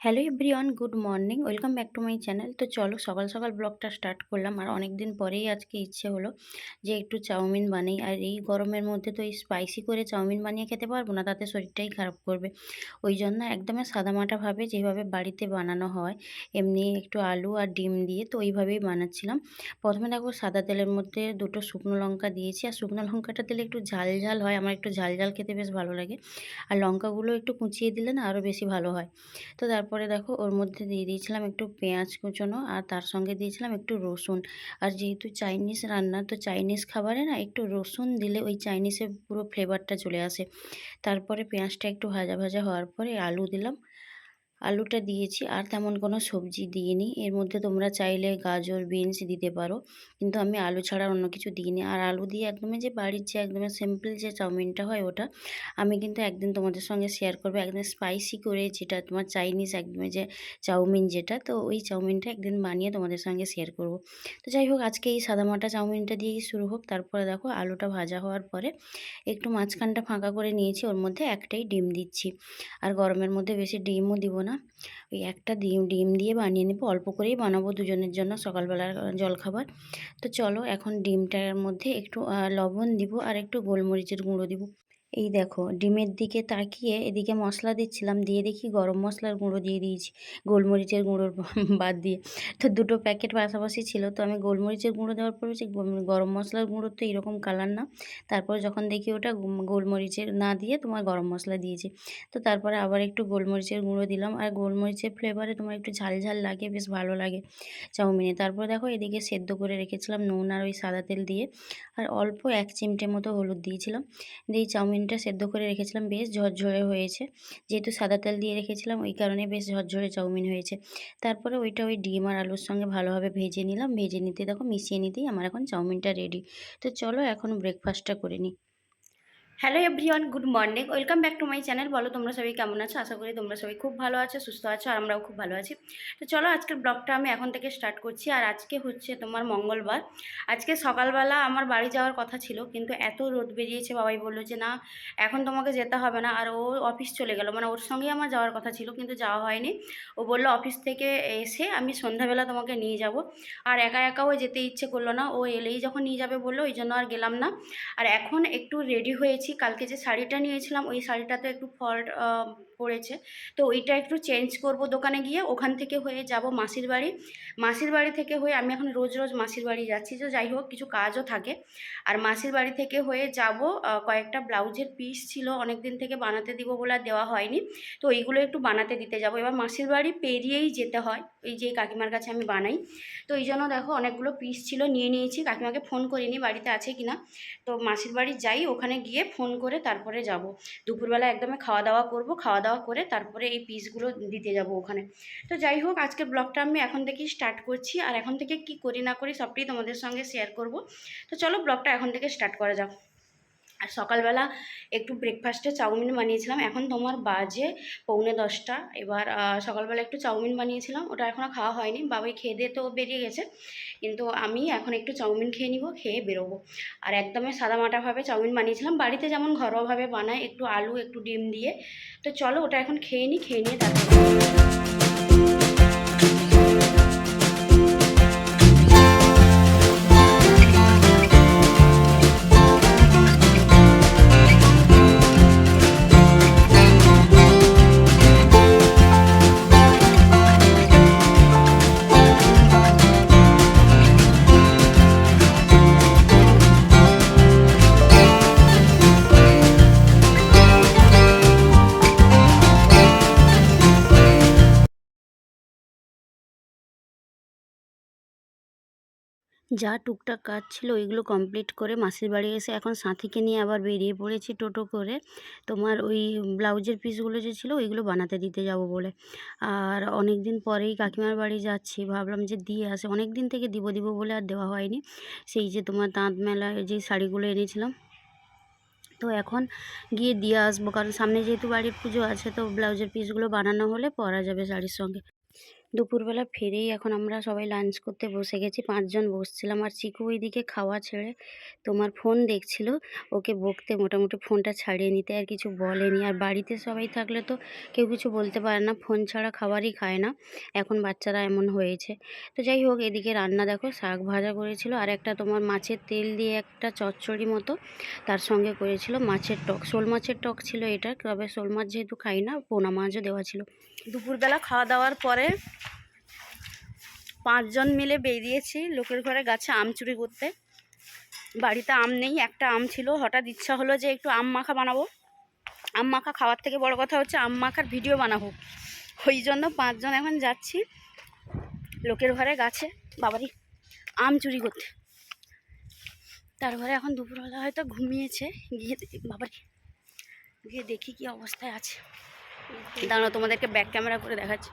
Hello everyone good morning welcome back to my channel তো চলো সকাল সকাল ব্লগটা স্টার্ট করলাম। আর অনেক দিন পরেই আজকে ইচ্ছে হলো যে একটু চাউমিন বানাই। আর এই গরমের মধ্যে তো এই স্পাইসি করে চাউমিন বানিয়ে খেতে পারব না, তাতে শরীরটাই খারাপ করবে। ওই জন্য একদমই সাদামাটাভাবে যেভাবে বাড়িতে বানানো হয়, এমনি একটু আলু আর ডিম দিয়ে তো ওইভাবেই বানাচ্ছিলাম। প্রথমে দেখো সাদা তেলের মধ্যে দুটো শুকনো লঙ্কা দিয়েছি। আর শুকনো লঙ্কাটা দিলে একটু ঝাল ঝাল হয়, আমার একটু ঝাল ঝাল খেতে বেশ ভালো লাগে। আর লঙ্কাগুলো একটু কুচিয়ে দিলে না আরও বেশি ভালো হয়। তো তারপরে দেখো ওর মধ্যে দিয়ে দিয়েছিলাম একটু পেঁয়াজ কুচনো আর তার সঙ্গে দিয়েছিলাম একটু রসুন। আর যেহেতু চাইনিজ রান্না, তো চাইনিজ খাবারে না একটু রসুন দিলে ওই চাইনিজের পুরো ফ্লেভারটা চলে আসে। তারপরে পেঁয়াজটা একটু ভাজা ভাজা হওয়ার পরে আলু দিলাম। আলুটা দিয়েছি, আর তেমন কোনো সবজি দিইনি। এর মধ্যে তোমরা চাইলে গাজর, বিনস দিতে পারো। কিন্তু আমি আলু ছাড়া অন্য কিছু দিইনি। আর আলু দিয়ে একদমই যে বাড়ির যে একদমই সিম্পল যে চাউমিনটা হয় ওটা, আমি কিন্তু একদিন তোমাদের সঙ্গে শেয়ার করব। একদম স্পাইসি করে যেটা তোমার চাইনিজ একদমই যে চাউমিন যেটা, তো ওই চাউমিনটা একদিন বানিয়ে তোমাদের সঙ্গে শেয়ার করব। তো যাই হোক, আজকে এই সাদামাটা চাউমিনটা দিয়েই শুরু হোক। তারপরে দেখো আলুটা ভাজা হওয়ার পরে একটু মাঝখানটা ফাঁকা করে নিয়েছি। ওর মধ্যে একটাই ডিম দিচ্ছি। আর গরমের মধ্যে বেশি ডিমও দিব না। ওই একটা ডিম ডিম দিয়ে বানিয়ে নেব, অল্প করেই বানাবো দুজনের জন্য সকালবেলার জলখাবার। তো চলো এখন ডিমটার মধ্যে একটু লবণ দিব আর একটু গোলমরিচের গুঁড়ো দিব। এই দেখো, ডিমের দিকে তাকিয়ে এদিকে মশলা দিচ্ছিলাম, দিয়ে দেখি গরম মশলার গুঁড়ো দিয়ে দিয়েছি, গোলমরিচের গুঁড়োর বাদ দিয়ে। তো দুটো প্যাকেট পাশাপাশি ছিল, তো আমি গোলমরিচের গুঁড়ো দেওয়ার পরে যে গরম মশলার গুঁড়ো তো এরকম কালার না। তারপর যখন দেখি ওটা গোলমরিচের না দিয়ে তোমার গরম মশলা দিয়েছি। তো তারপরে আবার একটু গোলমরিচের গুঁড়ো দিলাম, আর গোলমরিচের ফ্লেভারে তোমার একটু ঝাল ঝাল লাগে, বেশ ভালো লাগে চাউমিনে। তারপর দেখো এদিকে সেদ্ধ করে রেখেছিলাম নুন আর ওই সাদা তেল দিয়ে, আর অল্প এক চিমটে মতো হলুদ দিয়েছিলাম। দিয়ে চাউমিন চাউমিনটা সেদ্ধ করে রেখেছিলাম, বেশ ঝরঝরে হয়েছে। যেহেতু সাদা তেল দিয়ে রেখেছিলাম, ওই কারণে বেশ ঝরঝরে চাউমিন হয়েছে। তারপরে ওইটা ওই ডিম আর আলুর সঙ্গে ভালোভাবে ভেজে নিলাম। ভেজে নিতে, দেখো মিশিয়ে নিতেই আমার এখন চাউমিনটা রেডি তো চলো এখন ব্রেকফাস্টটা করে নিই। Hello everyone good morning welcome back to my channel বলো, তোমরা সবাই কেমন আছো? আশা করি তোমরা সবাই খুব ভালো আছো, সুস্থ আছো, আর আমরাও খুব ভালো আছি। তো চলো, আজকের ব্লগটা আমি এখন থেকে স্টার্ট করছি। আর আজকে হচ্ছে তোমার মঙ্গলবার। আজকে সকালবেলা আমার বাড়ি যাওয়ার কথা ছিল, কিন্তু এত রোদ বেরিয়েছে, বাবাই বলল যে, না, এখন তোমাকে যেতে হবে না। আর ও অফিস চলে গেল। মানে ওর সঙ্গেই আমার যাওয়ার কথা ছিল, কিন্তু যাওয়া হয়নি। ও বলল অফিস থেকে এসে আমি সন্ধ্যাবেলা তোমাকে নিয়ে যাব। আর একা একা ও যেতে ইচ্ছে করল না। ও এলেই যখন নিয়ে যাবে বলল, ওই জন্য আর গেলাম না। আর এখন একটু রেডি হয়েছি। কালকে যে শাড়িটা নিয়েছিলাম ওই শাড়িটাতে একটু ফল্ট পড়েছে। তো ওইটা একটু চেঞ্জ করব দোকানে গিয়ে। ওখান থেকে হয়ে যাব মাসির বাড়ি। মাসির বাড়ি থেকে হয়ে আমি এখন রোজ রোজ মাসির বাড়ি যাচ্ছি। তো যাই হোক, কিছু কাজও থাকে। আর মাসির বাড়ি থেকে হয়ে যাব কয়েকটা ব্লাউজের পিস ছিল। অনেক দিন থেকে বানাতে দিব বলে দেওয়া হয়নি। তো এইগুলো একটু বানাতে দিতে যাব। এবার মাসির বাড়ি পেরিয়েই যেতে হয়। এই যে কাকিমার কাছে আমি বানাই। তো এই জন্য দেখো অনেকগুলো পিস ছিল, নিয়ে নিয়েছি। কাকিমাকে ফোন করিনি, বাড়িতে আছে কিনা। তো মাসির বাড়ি যাই, ওখানে গিয়ে ফোন করে তারপরে যাব। দুপুরবেলা একদমই খাওয়া দাওয়া করব। খাওয়া দাওয়া করে তারপরে এই পিসগুলো দিতে যাব ওখানে। তো যাই হোক, আজকের ব্লগটা আমি এখন থেকেই স্টার্ট করছি। আর এখন থেকে কি করি না করি সবটাই তোমাদের সঙ্গে শেয়ার করব। তো চলো ব্লগটা এখন থেকে স্টার্ট করা যাক। আর সকালবেলা একটু ব্রেকফাস্টে চাউমিন বানিয়েছিলাম। এখন তোমার বাজে পৌনে দশটা। এবার সকালবেলা একটু চাউমিন বানিয়েছিলাম। ওটা এখনও খাওয়া হয়নি। বাবাই খেয়ে দিয়ে তো বেরিয়ে গেছে। কিন্তু আমি এখন একটু চাউমিন খেয়ে নিব, খেয়ে বেরোবো। আর একদমই সাদামাটাভাবে চাউমিন বানিয়েছিলাম। বাড়িতে যেমন ঘরোয়াভাবে বানায়, একটু আলু, একটু ডিম দিয়ে। তো চলো ওটা এখন খেয়ে নিই খেয়ে নিয়ে তারপর যা টুকটাক কাজ ছিল ওইগুলো কমপ্লিট করে মাসির বাড়ি এসে এখন সাথীকে নিয়ে আবার বেরিয়ে পড়েছি টোটো করে। তোমার ওই ব্লাউজের পিসগুলো যে ছিল ওইগুলো বানাতে দিতে যাব বলে। আর অনেক দিন পরেই কাকিমার বাড়ি যাচ্ছি, ভাবলাম যে দিয়ে আসে। অনেক দিন থেকে দিব দিব বলে আর দেওয়া হয়নি। সেই যে তোমার তাঁত মেলায় যে শাড়িগুলো এনেছিলাম। তো এখন গিয়ে দিয়ে আসব। কারণ সামনে যেহেতু বাড়ির পুজো আছে, তো ব্লাউজের পিসগুলো বানানো হলে পরা যাবে শাড়ির সঙ্গে। দুপুরবেলা ফিরেই এখন আমরা সবাই লাঞ্চ করতে বসে গেছি, পাঁচজন বসছিলাম আর চিকু ওইদিকে খাওয়া ছেড়ে তোমার ফোন দেখছিল, ওকে বকতে মোটামুটি ফোনটা ছাড়িয়ে নিতে আর কিছু বলেনি আর বাড়িতে সবাই থাকলে তো কেউ কিছু বলতে পারে না ফোন ছাড়া খাবারই খায় না, এখন বাচ্চারা এমন হয়েছে। তো যাই হোক, এদিকে রান্না দেখো, শাক ভাজা করেছিল আর একটা তোমার মাছের তেল দিয়ে একটা চচ্চড়ি মতো তার সঙ্গে করেছিল মাছের টক, শোল মাছের টক ছিল এটা, তবে শোল মাছ যেহেতু খাই না, পোনা মাছও দেওয়া ছিল। দুপুরবেলা খাওয়া দাওয়ার পরে পাঁচজন মিলে বেরিয়েছি লোকের ঘরে গাছে আম চুরি করতে। বাড়িতে আম নেই, একটা আম ছিল। হঠাৎ ইচ্ছা হলো যে একটু আম মাখা বানাবো। আম মাখা খাওয়ার থেকে বড় কথা হচ্ছে আম মাখার ভিডিও বানাবো। ওই জন্য পাঁচজন এখন যাচ্ছি লোকের ঘরে গাছে। বাবারই আম চুরি করতে। তারপরে এখন দুপুরবেলা হয়তো ঘুমিয়েছে। গিয়ে বাবারই গিয়ে দেখি কি অবস্থায় আছে। দাঁড়াও, তোমাদেরকে ব্যাক ক্যামেরা করে দেখাচ্ছি।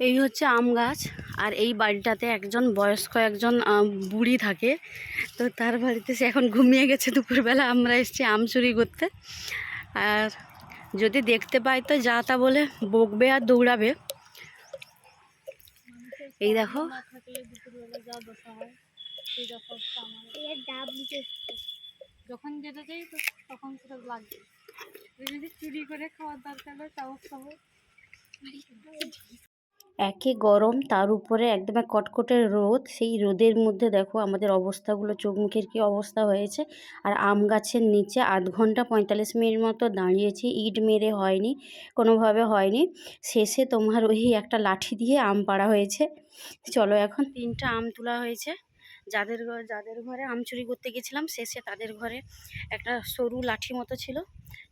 এই হচ্ছে আম গাছ। আর এই বাড়িটাতে একজন বয়স্ক একজন বুড়ি থাকে। তো তার বাড়িতে সে এখন ঘুমিয়ে গেছে দুপুরবেলা। আমরা এসেছি আম চুরি করতে। আর যদি দেখতে পাই তো যা তা বলে বকবে আর দৌড়াবে। এই দেখো। চুরি করে খাওয়ার দরকার একে গরম, তার উপরে একদম এক কটকটে রোদ। সেই রোদের মধ্যে দেখো আমাদের অবস্থাগুলো চোখ মুখের কী অবস্থা হয়েছে। আর আম গাছের নিচে আধ ঘণ্টা পঁয়তাল্লিশ মিনিট মতো দাঁড়িয়েছি। ইট মেরে হয়নি, কোনোভাবে হয়নি। শেষে তোমার ওই একটা লাঠি দিয়ে আম পাড়া হয়েছে। চলো এখন তিনটা আম তোলা হয়েছে। যাদের যাদের ঘরে আম চুরি করতে গেছিলাম শেষে তাদের ঘরে একটা সরু লাঠি মতো ছিল।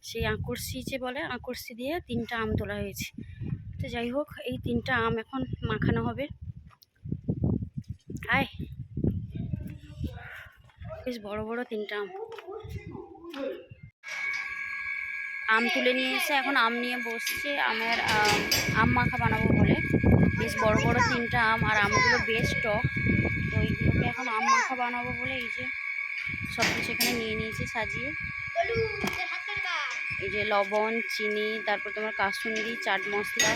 সেই আঁকড়সি যে বলে আঁকড়সি দিয়ে তিনটা আম তোলা হয়েছে। তো যাই হোক এই তিনটা আম এখন মাখানো হবে। আয়। বেশ বড় বড় তিনটা আম। আম তুলে নিয়ে এসে এখন আম নিয়ে বসছে আমের আম, মাখা বানাবো বলে। বেশ বড় বড় তিনটা আম আর আমগুলো বেশ টক। আম মাখা বানাবো বলে এই যে সব কিছু এখানে নিয়ে নিয়েছি সাজিয়ে। এই যে লবণ চিনি তারপর তোমার কাসুন্দি চাট মশলা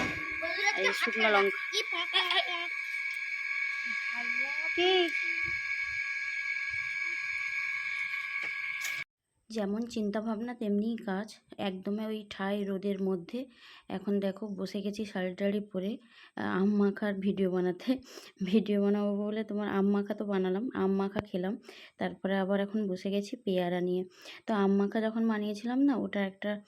এই শুকনো লঙ্কা। কি? যেমন চিন্তা ভাবনা তেমনিই কাজ। একদমই ওই ঠাই রোদের মধ্যে। এখন দেখো, বসে গেছি শাড়ি টাড়ি পরে। আম মাখার ভিডিও বানাতে। ভিডিও বানাবো বলে তোমার আম মাখা তো বানালাম আম মাখা খেলাম। তারপরে আবার এখন বসে গেছি পেয়ারা নিয়ে। তো আম মাখা যখন বানিয়েছিলাম না, ওটা একটা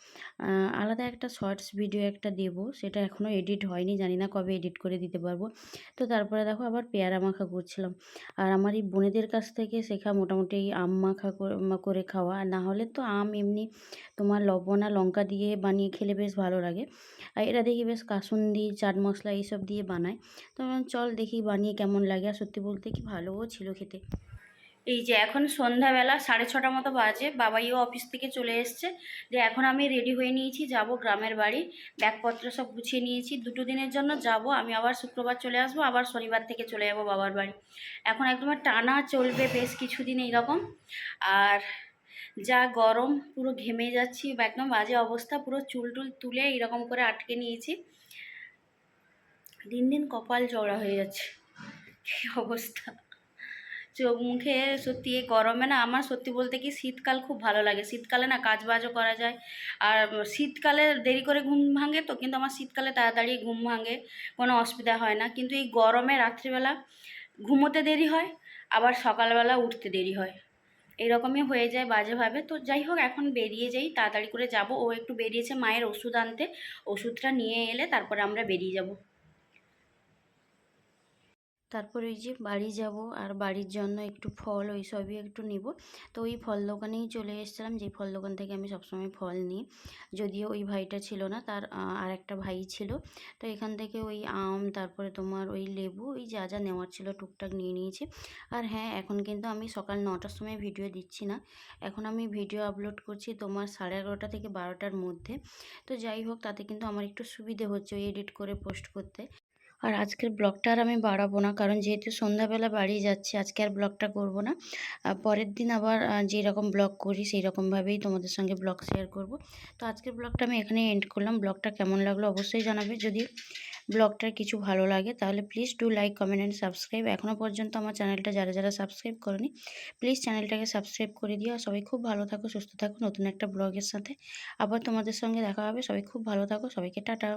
আলাদা একটা শর্টস ভিডিও একটা দেবো। সেটা এখনও এডিট হয়নি, জানি না কবে এডিট করে দিতে পারব। তো তারপরে দেখো, আবার পেয়ারা মাখা করছিলাম। আর আমার এই বোনেদের কাছ থেকে শেখা মোটামুটি আম মাখা করে- খাওয়া। না হলে তো আম এমনি তোমার লবণ আর লঙ্কা দিয়ে বানিয়ে খেলে বেশ ভালো লাগে। আর এটা দেখি বেশ কাসুন্দি, চাট মশলা এইসব দিয়ে বানায়। তো চল দেখি বানিয়ে কেমন লাগে। আর সত্যি বলতে কি ভালোও ছিল খেতে। এই যে এখন সন্ধ্যাবেলা সাড়ে ছটা মতো বাজে। বাবাইও অফিস থেকে চলে এসছে। যে এখন আমি রেডি হয়ে নিয়েছি, যাব গ্রামের বাড়ি। ব্যাগপত্র সব গুছিয়ে নিয়েছি। দুটো দিনের জন্য যাব। আমি আবার শুক্রবার চলে আসব, আবার শনিবার থেকে চলে যাব বাবার বাড়ি। এখন একদম টানা চলবে বেশ কিছুদিন এইরকম। আর যা গরম, পুরো ঘেমে যাচ্ছি একদম বাজে অবস্থা, পুরো চুল টুল তুলে এরকম করে আটকে নিয়েছি। দিন দিন কপাল চওড়া হয়ে যাচ্ছে। কী অবস্থা? চোখ মুখে সত্যি এই গরমে না আমার সত্যি বলতে কি শীতকাল খুব ভালো লাগে। শীতকালে না কাজ বাজও করা যায়। আর শীতকালে দেরি করে ঘুম ভাঙে তো, কিন্তু আমার শীতকালে তাড়াতাড়ি ঘুম ভাঙে, কোনো অসুবিধা হয় না। কিন্তু এই গরমে রাত্রিবেলা ঘুমোতে দেরি হয়, আবার সকালবেলা উঠতে দেরি হয়। এরকমই হয়ে যায় বাজেভাবে। তো যাই হোক, এখন বেরিয়ে যাই, তাড়াতাড়ি করে যাব। ও একটু বেরিয়েছে মায়ের ওষুধ আনতে। ওষুধটা নিয়ে এলে তারপরে আমরা বেরিয়ে যাব। তারপর ওই যে বাড়ি যাব আর বাড়ির জন্য একটু ফল ওই সবই একটু নিব। তো ওই ফল দোকানেই চলে এসেছিলাম যে ফল দোকান থেকে আমি সবসময় ফল নিই। যদিও ওই ভাইটা ছিল না, তার আর একটা ভাই ছিল। তো এখান থেকে ওই আম, তারপরে তোমার ওই লেবু, ওই যা যা নেওয়ার ছিল টুকটাক নিয়ে নিয়েছি। আর হ্যাঁ এখন কিন্তু আমি সকাল নটার সময় ভিডিও দিচ্ছি না। এখন আমি ভিডিও আপলোড করছি তোমার সাড়ে এগারোটা থেকে বারোটার মধ্যে। তো যাই হোক, তাতে কিন্তু আমার একটু সুবিধে হচ্ছে ওই এডিট করে পোস্ট করতে। আর আজকের ব্লগটা আর আমি বাড়াবো না। কারণ যেহেতু সন্ধ্যাবেলা বাড়ি যাচ্ছি, আজকে আর ব্লগটা করব না। পরের দিন আবার যেরকম ব্লগ করি সেই রকমভাবেই তোমাদের সঙ্গে ব্লগ শেয়ার করব। তো আজকের ব্লগটা আমি এখানে এন্ড করলাম। ব্লগটা কেমন লাগল অবশ্যই জানাবে। যদি ব্লগটার কিছু ভালো লাগে, তাহলে please do like comment and subscribe এখনও পর্যন্ত আমার চ্যানেলটা যারা যারা সাবস্ক্রাইব করেনি প্লিজ চ্যানেলটাকে সাবস্ক্রাইব করে দিও। সবাই খুব ভালো থাকো, সুস্থ থাকো। নতুন একটা ব্লগের সাথে আবার তোমাদের সঙ্গে দেখা হবে। সবাই খুব ভালো থাকো। সবাইকে টাটা।